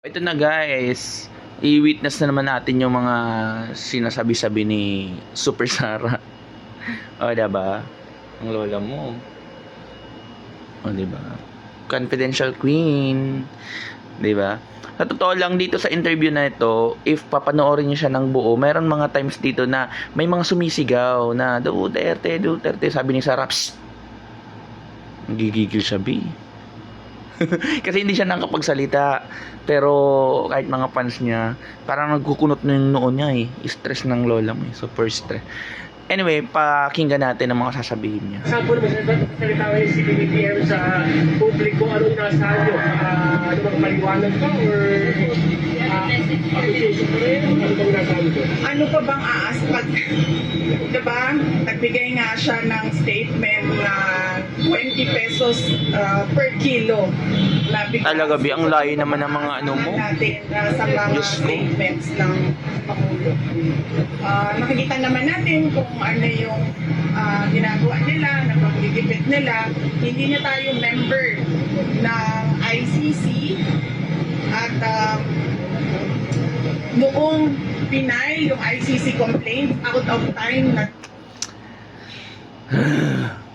Ito na guys, i-witness na naman natin yung mga sinasabi-sabi ni Super Sara. o, diba? Ang lola mo. O, diba? Confidential queen. Diba? Sa totoo lang dito sa interview na ito, if papanoorin niyo siya ng buo, meron mga times dito na may mga sumisigaw na Duterte, Duterte, sabi ni Sara, Psst! Gigigil siya, B. Kasi hindi siya nakapagsalita. Pero kahit mga fans niya, parang nagkukunot na yung noon niya eh. Stress ng lola mo eh. Super stress. Anyway, pakinggan natin ang mga sasabihin niya. Sample mo sa salita ko yung CBBM sa publiko, ano inasahan nyo? Ah, ano bang maliwanag ba or rin? Ano ano pa bang aas pag diba nagbigay nga siya ng statement na 20 pesos uh, per kilo na Talaga, Bi, ang layo naman ng mga ano mo. natin uh, sa mga Diyos ko. statements ng Pangulo. Ah, nakikita naman natin kung ano yung ah, ginagawa nila, na nila. Hindi na tayo member ng ICC at um, noong pinay yung ICC complaint out of time na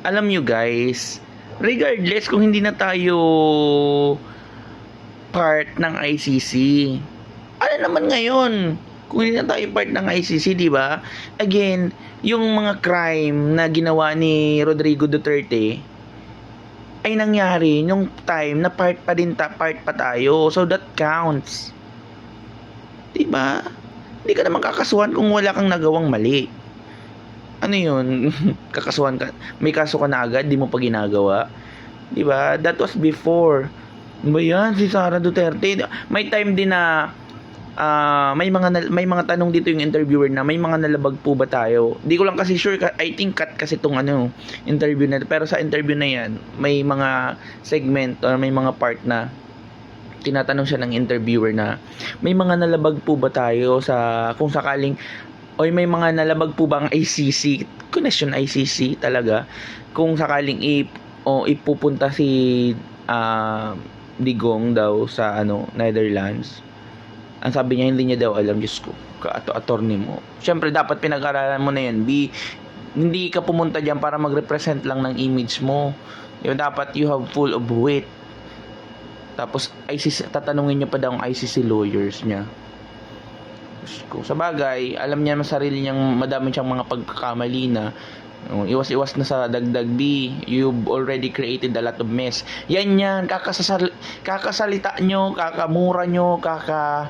Alam nyo guys, regardless kung hindi na tayo part ng ICC, ano naman ngayon? Kung hindi na tayo part ng ICC, di ba? Again, yung mga crime na ginawa ni Rodrigo Duterte ay nangyari nung time na part pa din ta, part pa tayo. So that counts. Di ba? Hindi ka naman kakasuhan kung wala kang nagawang mali. Ano yun? kakasuhan ka. May kaso ka na agad, di mo pa ginagawa. Di ba? That was before. Di ba yan? Si Sara Duterte. May time din na ah, may mga may mga tanong dito yung interviewer na may mga nalabag po ba tayo. Di ko lang kasi sure I think cut kasi tong ano interview na pero sa interview na yan may mga segment or may mga part na tinatanong siya ng interviewer na may mga nalabag po ba tayo sa kung sakaling o may mga nalabag po ba ang ICC connection ICC talaga. Kung sakaling ip o ipupunta si ah, Digong daw sa ano Netherlands ang sabi niya hindi niya daw alam Diyos ko kaato attorney mo. Syempre dapat pinag-aralan mo na yan B hindi ka pumunta diyan para mag-represent lang ng image mo. Yun dapat you have full of weight tapos ICC tatanungin niya pa daw ang ICC lawyers niya Ko. Sa bagay, alam niya naman sarili niyang madami siyang mga pagkakamali na oh, iwas-iwas na sa dagdag B. You've already created a lot of mess. Yan yan. Kakasasal kakasalita nyo, kakamura nyo, kaka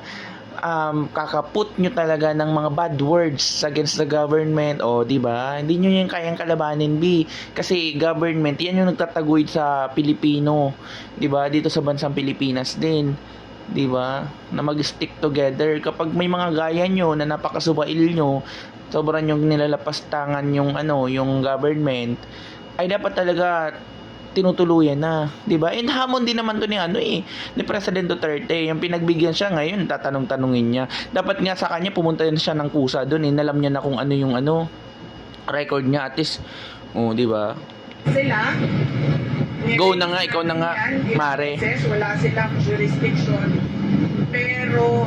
um, kakaput nyo talaga ng mga bad words against the government. O, di ba? Hindi nyo yung kayang kalabanin, B. Kasi government, yan yung nagtataguyod sa Pilipino. Di ba? Dito sa bansang Pilipinas din. Di ba? Na mag-stick together. Kapag may mga gaya nyo na napakasubail nyo, sobrang yung nilalapastangan yung ano, yung government, ay dapat talaga tinutuluyan na, 'di ba? And hamon din naman to ni ano eh, ni President Duterte, yung pinagbigyan siya ngayon, tatanong-tanungin niya. Dapat nga sa kanya pumunta na siya ng kusa doon, eh, nalam niya na kung ano yung ano record niya at least, oh, 'di ba? sila Go na nga, ikaw na nga, Mare. wala silang jurisdiction pero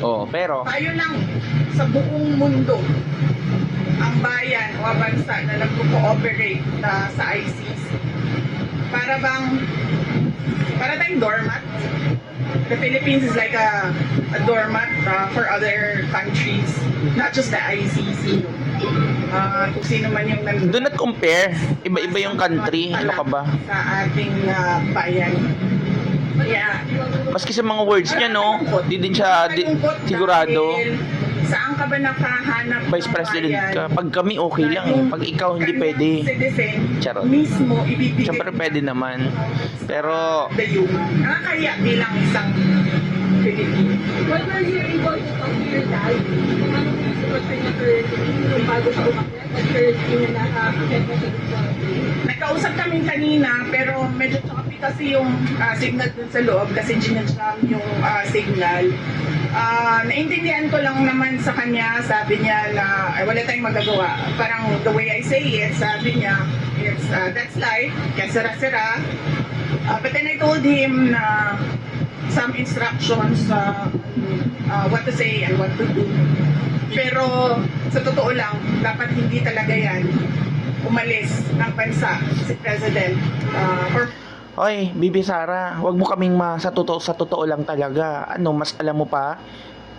Oh, pero tayo lang sa buong mundo ang bayan o ang bansa na nagko-cooperate na sa ICC. Para bang para tayong doormat. The Philippines is like a, a doormat uh, for other countries, not just the ICC. Uh, kung sino man yung nandun. do not compare. Iba-iba yung country. Ano ka ba? Sa ating uh, bayan. Yeah. Maski sa mga words niya, no? Di din siya di, sigurado. dahil Saan ka ba nakahanap Vice ng President bayan ka. Pag kami, okay na lang. eh. yung Pag ikaw, hindi kanyang pwede. Citizen, Charot. mismo ibibigay Siyempre, pwede naman. Pero, the human. Nakakaya bilang isang Pilipino. When were you able to talk to your dad? Kung ano yung sitwasyon niya currently, yung bago siya umakyat, at currently na nakakakit na siya sa Nagkausap kami kanina pero medyo choppy kasi yung ah, signal dun sa loob kasi ginajam yung ah, signal. Ah, naintindihan ko lang naman sa kanya, sabi niya na ay, wala tayong magagawa. Parang the way I say it, sabi niya, it's, ah, that's life, kaya sira-sira. Uh, but then I told him na some instructions uh, uh, what to say and what to do. Pero sa totoo lang, dapat hindi talaga yan umalis ng bansa si President uh, or Oy, Bibi Sara, wag mo kaming ma sa totoo sa totoo lang talaga. Ano, mas alam mo pa?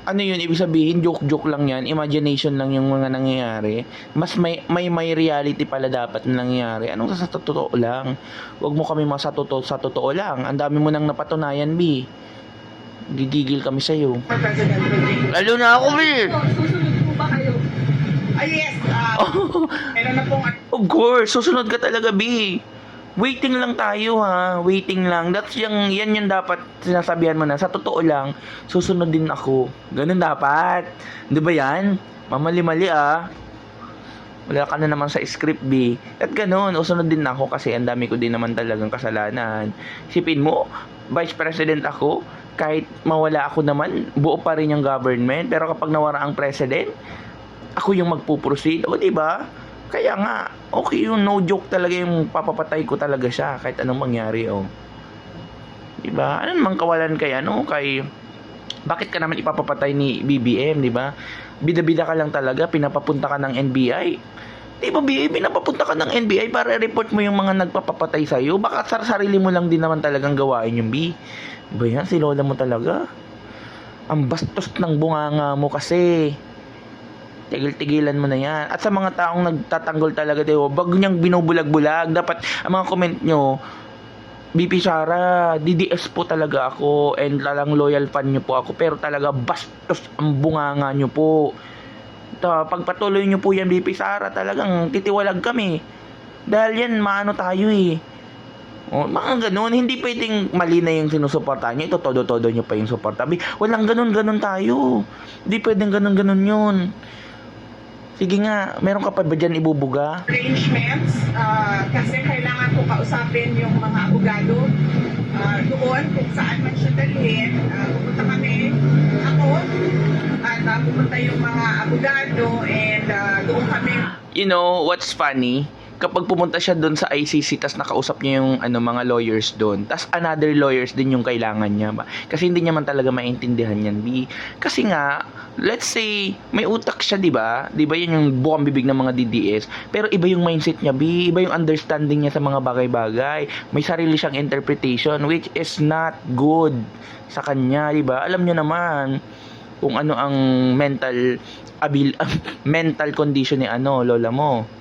Ano yun, ibig sabihin, joke-joke lang yan, imagination lang yung mga nangyayari. Mas may, may, may reality pala dapat na nangyayari. Anong sa totoo lang? Wag mo kami mga sa totoo, sa totoo lang. Ang dami mo nang napatunayan, Bi. Gigigil kami President Rodrigo. Lalo na ako, Bi! So, susunod po ba kayo? Ah, yes, uh, meron na pong Of course, susunod ka talaga, B. Waiting lang tayo ha, waiting lang. That's yung, yan yung dapat sinasabihan mo na. Sa totoo lang, susunod din ako. Ganun dapat. Di ba yan? Mamali-mali ah. Wala ka na naman sa script B. At ganun, usunod din ako kasi ang dami ko din naman talagang kasalanan. Sipin mo, Vice President ako, kahit mawala ako naman, buo pa rin yung government. Pero kapag nawara ang President, ako yung magpuproceed. O, di ba? Kaya nga, okay yung no joke talaga yung papapatay ko talaga siya kahit anong mangyari, oh. Di ba? Ano namang kawalan kay ano, kay... Bakit ka naman ipapapatay ni BBM, di ba? Bida-bida ka lang talaga, pinapapunta ka ng NBI. Di ba, BBM, pinapapunta ka ng NBI para report mo yung mga nagpapapatay sa'yo? Baka sa sarili mo lang din naman talagang gawain yung B. Ba yan, si Lola mo talaga? Ang bastos ng bunganga mo kasi. Tigil-tigilan mo na yan. At sa mga taong nagtatanggol talaga, diba, wag niyang binubulag-bulag. Dapat, ang mga comment nyo, BP Sara, DDS po talaga ako and lalang loyal fan nyo po ako. Pero talaga, bastos ang bunganga nyo po. Ta, pagpatuloy nyo po yan, BP Sara, talagang titiwalag kami. Dahil yan, maano tayo eh. O, mga ganun, hindi pwedeng mali na yung sinusuportahan nyo. Ito, todo-todo nyo pa yung suporta. Walang ganun-ganun tayo. Hindi pwedeng ganun-ganun yun. Sige nga, meron ka pa ba dyan ibubuga? arrangements uh, kasi kailangan ko kausapin yung mga abogado uh, doon kung saan man siya dalhin. Uh, pupunta kami, ako, at uh, pupunta yung mga abogado and uh, doon kami You know, what's funny? Kapag pumunta siya doon sa ICC, tas nakausap niya yung ano, mga lawyers doon, tas another lawyers din yung kailangan niya? Kasi hindi niya man talaga maintindihan yan, B. Kasi nga, let's say, may utak siya, di ba? Di ba yun yung bukang bibig ng mga DDS? Pero iba yung mindset niya, B. Iba yung understanding niya sa mga bagay-bagay. May sarili siyang interpretation, which is not good sa kanya, di ba? Alam niyo naman, kung ano ang mental abil mental condition ni ano lola mo.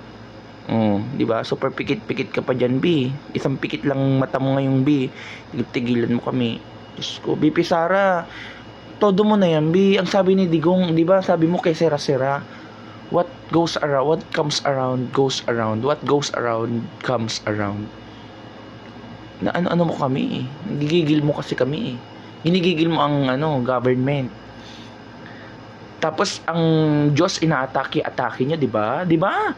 Oh, 'di ba? Super pikit-pikit ka pa diyan, B. Isang pikit lang mata mo ngayong B. Tigilan mo kami. Diyos ko, BP Sara. Todo mo na yan, B. Ang sabi ni Digong, 'di ba? Sabi mo kay Sera Sera, what goes around, what comes around goes around. What goes around comes around. Na ano-ano mo kami eh. Nagigigil mo kasi kami eh. Ginigigil mo ang ano, government. Tapos ang Diyos inaatake-atake niya, 'di ba? 'Di ba?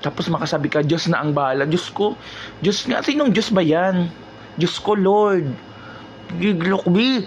Tapos makasabi ka, Diyos na ang bahala. Diyos ko, Diyos nga, sinong Diyos ba yan? Diyos ko, Lord. Giglok, B.